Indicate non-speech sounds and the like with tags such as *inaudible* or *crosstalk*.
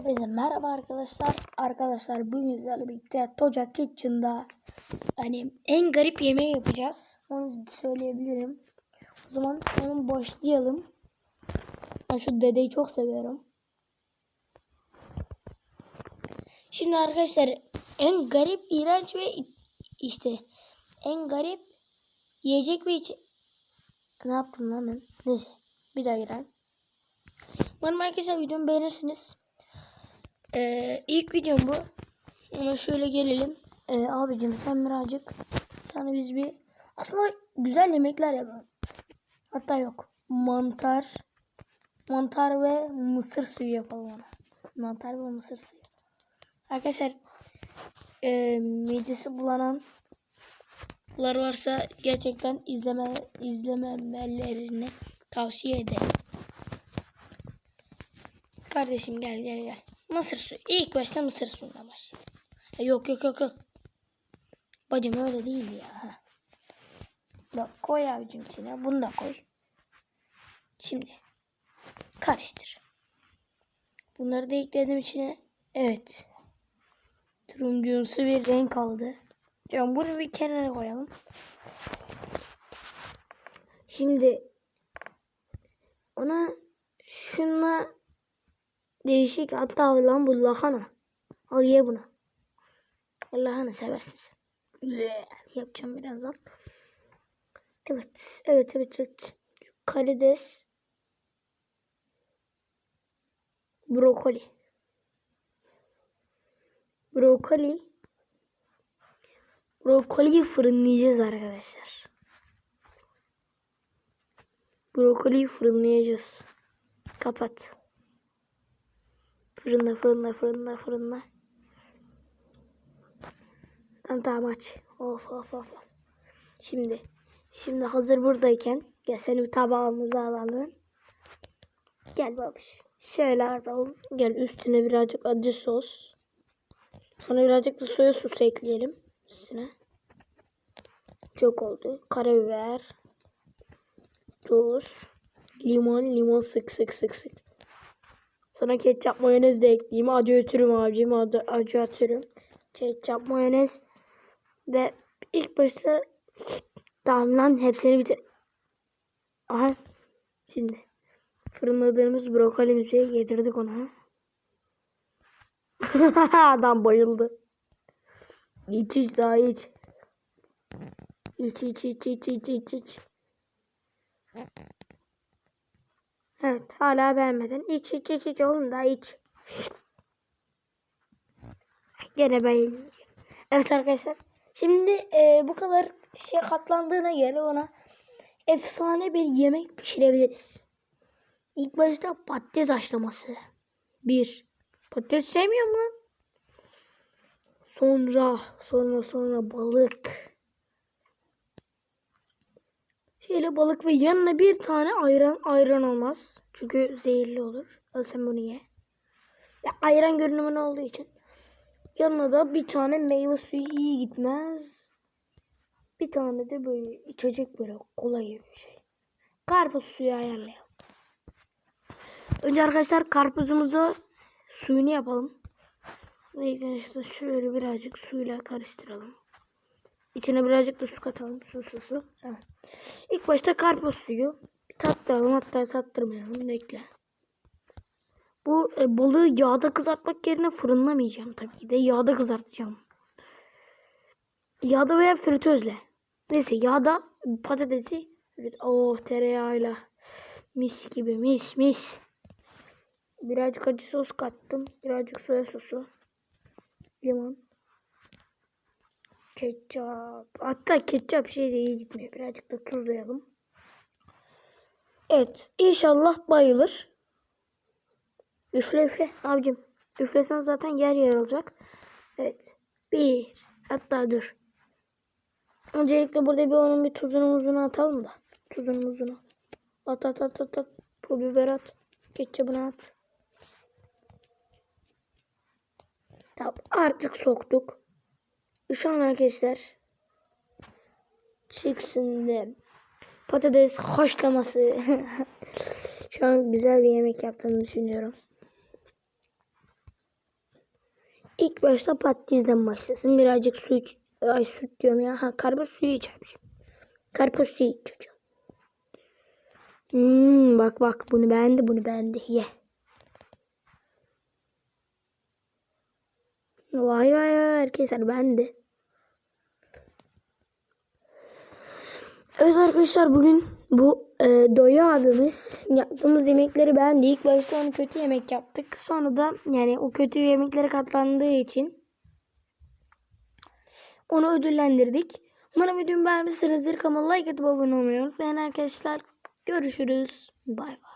Hepinize merhaba arkadaşlar. Arkadaşlar bugün sizlerle birlikte Toca Kitchen'da hani en garip yemeği yapacağız. Onu söyleyebilirim. O zaman hemen başlayalım. Ben şu dedeyi çok seviyorum. Şimdi arkadaşlar en garip, iğrenç ve işte en garip yiyecek ve içe... Ne yaptım lan ben? Neyse. Bir daha girelim. Umarım arkadaşlar videomu beğenirsiniz. Ee, ilk videom bu. Ona şöyle gelelim. Ee, abicim sen birazcık sana biz bir aslında güzel yemekler yapalım. Hatta yok. Mantar mantar ve mısır suyu yapalım ona. Mantar ve mısır suyu. Arkadaşlar e, midesi bulananlar varsa gerçekten izleme izlememelerini tavsiye ederim. Kardeşim gel gel gel. Mısır suyu. İlk başta mısır suyuna başlayalım. Yok yok yok yok. Bacım öyle değil ya. Bak koy abicim içine. Bunu da koy. Şimdi karıştır. Bunları da ekledim içine. Evet. Turuncumsu bir renk aldı. Can bunu bir kenara koyalım. Şimdi ona şunla Değişik hatta lan bu lahana. Al ye bunu. Lahana seversin sen. Yapacağım birazdan. Evet. Evet evet evet. Karides. Brokoli. Brokoli. Brokoliyi fırınlayacağız arkadaşlar. Brokoliyi fırınlayacağız. Kapat. Fırında fırında fırında fırında. Tamam tamam aç. Of of. of. Şimdi. Şimdi hazır buradayken gel seni bir tabağımıza alalım. Gel babiş. Şöyle atalım. Gel üstüne birazcık acı sos. Sonra birazcık da soya sosu ekleyelim üstüne. Çok oldu. Karabiber. Tuz. Limon. Limon sık sık sık sık. Sonra ketçap mayonez de ekleyeyim. Acı ötürüm abicim. Acı, acı atırım. Ketçap mayonez. Ve ilk başta lan hepsini bitir. Aha. Şimdi fırınladığımız brokolimizi yedirdik ona. *laughs* Adam bayıldı. İç iç daha iç. İç iç iç iç iç iç iç. Evet hala beğenmedin. İç iç iç iç oğlum da iç. Gene beğendim. Evet arkadaşlar. Şimdi e, bu kadar şey katlandığına göre ona efsane bir yemek pişirebiliriz. İlk başta patates haşlaması. Bir. Patates sevmiyor mu? Sonra, sonra, sonra balık. Şöyle balık ve yanına bir tane ayran ayran olmaz. Çünkü zehirli olur. Sen bunu ye. Ya ayran görünümün olduğu için. Yanına da bir tane meyve suyu iyi gitmez. Bir tane de böyle içecek böyle kola gibi bir şey. Karpuz suyu ayarlayalım. Önce arkadaşlar karpuzumuzu suyunu yapalım. İlk şöyle birazcık suyla karıştıralım. İçine birazcık da su katalım. Su su su. Tamam. İlk başta karpuz suyu. Bir tattıralım hatta tattırmayalım. Bekle. Bu e, balığı yağda kızartmak yerine fırınlamayacağım tabii ki de. Yağda kızartacağım. Yağda veya fritözle. Neyse yağda patatesi oh tereyağıyla mis gibi mis mis. Birazcık acı sos kattım. Birazcık soya sosu. Limon. Ketçap. Hatta ketçap şey de iyi gitmiyor. Birazcık da tuzlayalım. Evet. İnşallah bayılır. Üfle üfle abicim. Üflesen zaten yer yer olacak. Evet. Bir. Hatta dur. Öncelikle burada bir onun bir tuzunu muzunu atalım da. Tuzunu muzunu. At at at at at. Pul biber at. Ketçabını at. Tamam artık soktuk. Şu an arkadaşlar çıksın de patates haşlaması. *laughs* Şu an güzel bir yemek yaptığımı düşünüyorum. ilk başta patatesden başlasın. Birazcık su iç. Ay süt diyorum ya. Ha karpuz suyu içermişim. Karpuz suyu içeceğim. Hmm, bak bak bunu beğendi bunu beğendi. Ye. Vay vay vay arkadaşlar beğendi. Evet arkadaşlar bugün bu e, Doya abimiz yaptığımız yemekleri beğendi. İlk başta onu kötü yemek yaptık. Sonra da yani o kötü yemeklere katlandığı için onu ödüllendirdik. Umarım videomu beğenmişsinizdir. Kanalıma like atıp abone olmayı unutmayın arkadaşlar. Görüşürüz. Bay bay.